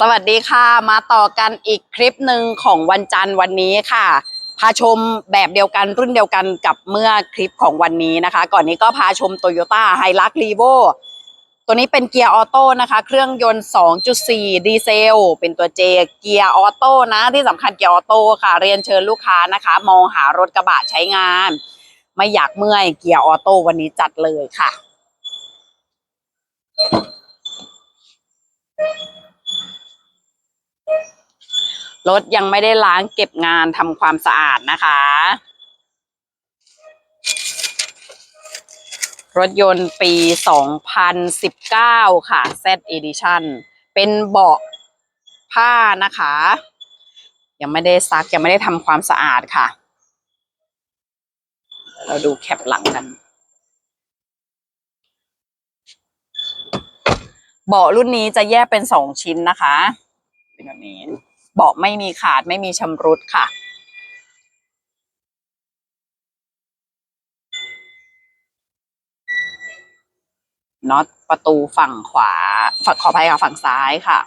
สวัสดีค่ะ มาต่อกันอีกคลิปหนึ่งของวันจันทร์วันนี้ค่ะ พาชมแบบเดียวกันรุ่นเดียวกันกับเมื่อคลิปของวันนี้นะคะ ก่อนนี้ก็พาชม Toyota h i l u x r e v o ตัวนี้เป็นเกียร์ออโต้นะคะ เครื่องยนต์ 2.4 ดีเซล เป็นตัว J เกียร์ออโต้นะ ที่สำคัญเกียร์ออโต้ค่ะ เรียนเชิญลูกค้านะคะ มองหารถกระบะใช้งาน ไม่อยากเมื่อยเกียร์ออโต้วันนี้จัดเลยค่ะ รถยังไม่ได้ล้างเก็บงานทำความสะอาดนะคะ รถยนต์ปี 2019 ค่ะ Z Edition เป็นเบาะผ้านะคะ ยังไม่ได้ซัก ยังไม่ได้ทำความสะอาดค่ะ เราดูแคปหลังกันเบาะรุ่นนี้จะแยกเป็นสองชิ้นนะคะเป็นแบบนี้ เบาะไม่มีขาดไม่มีชำรุดค่ะ น็อตประตูฝั่งขวา ฝั่งขออภัยค่ะฝั่งซ้ายค่ะ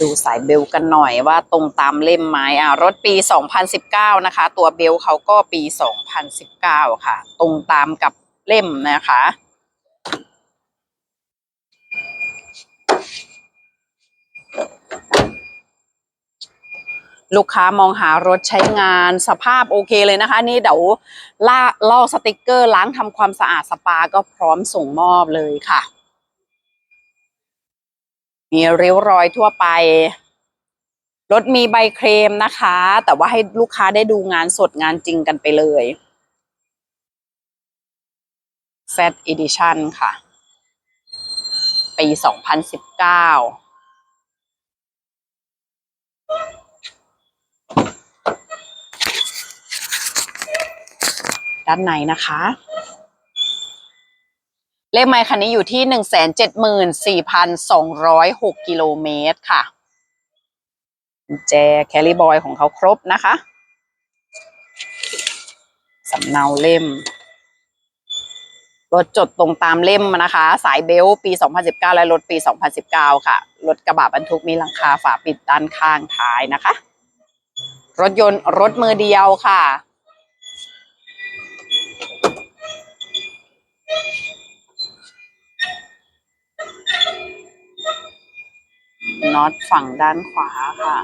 ดูสายเบลกันหน่อยว่าตรงตามเล่มไหมอะรถปี 2019 นะคะ ตัวเบลเขาก็ปี 2019 ค่ะ ตรงตามกับเล่มนะคะ ลูกค้ามองหารถใช้งานสภาพโอเคเลยนะคะ นี่เดี๋ยวล่าลอกสติกเกอร์ล้างทำความสะอาดสปาก็พร้อมส่งมอบเลยค่ะ มีริ้วรอยทั่วไป รถมีใบเคลมนะคะ แต่ว่าให้ลูกค้าได้ดูงานสดงานจริงกันไปเลย Z Edition ค่ะ ปี 2019 ด้านในนะคะ เลขไมล์คันนี้อยู่ที่หนึ่งแสนเจ็ดหมื่นสี่พันสองร้อยหกกิโลเมตรค่ะแจแคลริบอยของเขาครบนะคะสำเนาเล่ม รถจดตรงตามเล่มนะคะ สายเบลปี 2019 และรถปี 2019 ค่ะ รถกระบะบรรทุกมีหลังคาฝาปิดด้านข้างท้ายนะคะ รถยนต์รถมือเดียวค่ะ น็อตฝั่งด้านขวาค่ะ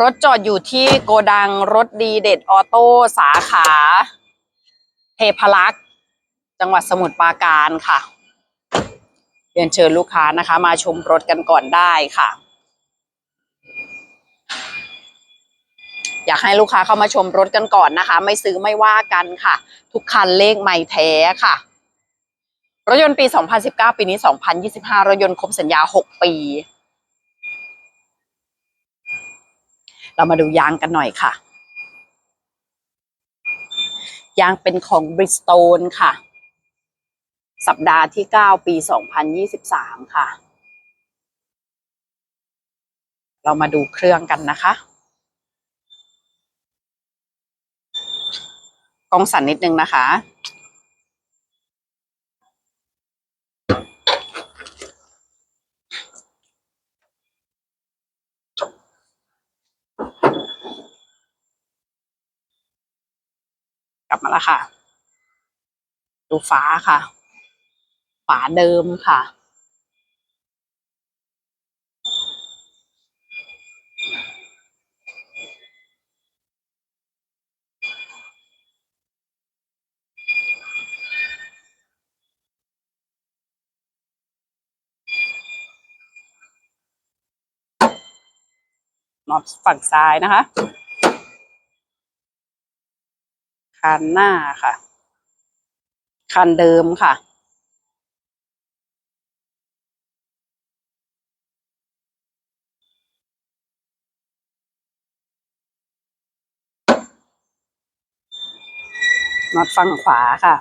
รถจอดอยู่ที่โกดังรถดีเด็ดออโต้สาขา เทพลักษ์จังหวัดสมุทรปราการค่ะเรียนเชิญลูกค้านะคะ มาชมรถกันก่อนได้ค่ะ อยากให้ลูกค้าเข้ามาชมรถกันก่อนนะคะ ไม่ซื้อไม่ว่ากันค่ะ ทุกคันเลขไม่แท้ค่ะ รถยนต์ปี 2019 ปีนี้ 2025 รถยนต์ครบสัญญา 6 ปี เรามาดูยางกันหน่อยค่ะ ยางเป็นของ Bridgestone ค่ะ สัปดาห์ที่ 9 ปี 2023 ค่ะ เรามาดูเครื่องกันนะคะกองสั่นนิดนึงนะคะ กลับมาแล้วค่ะ ดูฝาค่ะ ฝาเดิมค่ะ น็อตฝั่งซ้ายนะคะ คันหน้าค่ะ คันเดิมค่ะน็อตฝั่งขวาค่ะ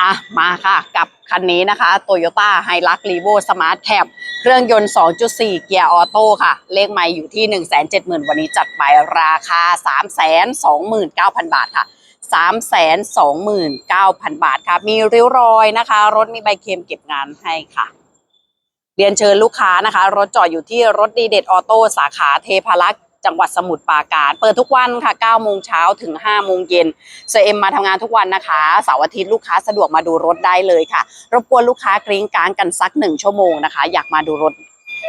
อะ มาค่ะ กับคันนี้นะคะ Toyota h i l u x r e v o Smart Cab เครื่องยนต์ 2.4 เกียร์ออโต้ค่ะ เลขไมล์อยู่ที่ 170,000 วันนี้จัดไปราคา 329,000 บาทค่ะ 329,000 บาทค่ะ มีริ้วรอยนะคะ รถมีใบเคมเก็บงานให้ค่ะ เรียนเชิญลูกค้านะคะ รถจอดอยู่ที่รถดีเด็ดออโต้สาขาเทพารักษ์ จังหวัดสมุทรปราการ เปิดทุกวันค่ะ9โมงเช้าถึง5โมงเย็นเซเอ็มมาทำงานทุกวันนะคะเสาร์อาทิตย์ลูกค้าสะดวกมาดูรถได้เลยค่ะ รบกวนลูกค้ากริ้งกลางกันสักหนึ่งชั่วโมงนะคะ อยากมาดูรถ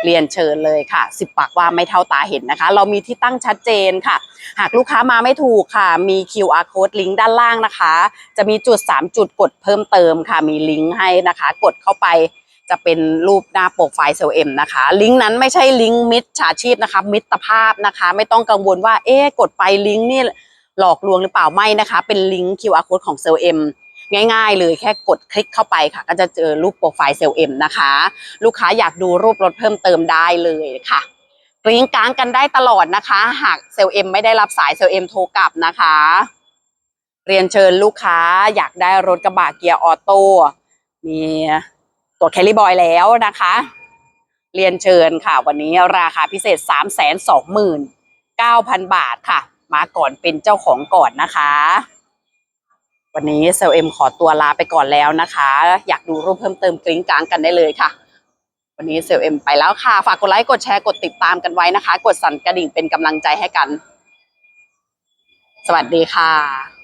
เรียนเชิญเลยค่ะ สิบปากว่าไม่เท่าตาเห็นนะคะ เรามีที่ตั้งชัดเจนค่ะ หากลูกค้ามาไม่ถูกค่ะ มี QR code ลิงก์ด้านล่างนะคะ จะมีจุด 3 จุดกดเพิ่มเติมค่ะ มีลิงก์ให้นะคะ กดเข้าไป จะเป็นรูปหน้าโปรไฟล์เซลเอ็มนะคะ ลิงก์นั้นไม่ใช่ลิงก์มิจฉาชีพนะคะ มิตรภาพนะคะ ไม่ต้องกังวลว่าเอ๊กดไปลิงก์นี่หลอกลวงหรือเปล่าไม่นะคะ เป็นลิงก์ QR code ของเซลเอ็มง่ายๆ เลยแค่กดคลิกเข้าไปค่ะ ก็จะเจอรูปโปรไฟล์เซลเอ็มนะคะ ลูกค้าอยากดูรูปรถเพิ่มเติมได้เลยค่ะกริ้งกลางกันได้ตลอดนะคะ หากเซลเอ็มไม่ได้รับสายเซลเอ็มโทรกลับนะคะ เรียนเชิญลูกค้าอยากได้รถกระบะเกียร์ออโต้มี ตัวแคลรี่บอยแล้วนะคะ เรียนเชิญค่ะ วันนี้ราคาพิเศษ 3 2 9 0 0 0 บาทค่ะ มาก่อนเป็นเจ้าของก่อนนะคะ วันนี้เซลเอ็มขอตัวลาไปก่อนแล้วนะคะ อยากดูรูปเพิ่มเติมกริ้งกลางกันได้เลยค่ะ วันนี้เซลเอ็มไปแล้วค่ะ ฝากกดไลค์กดแชร์กดติดตามกันไว้นะคะ กดสั่นกระดิ่งเป็นกำลังใจให้กัน สวัสดีค่ะ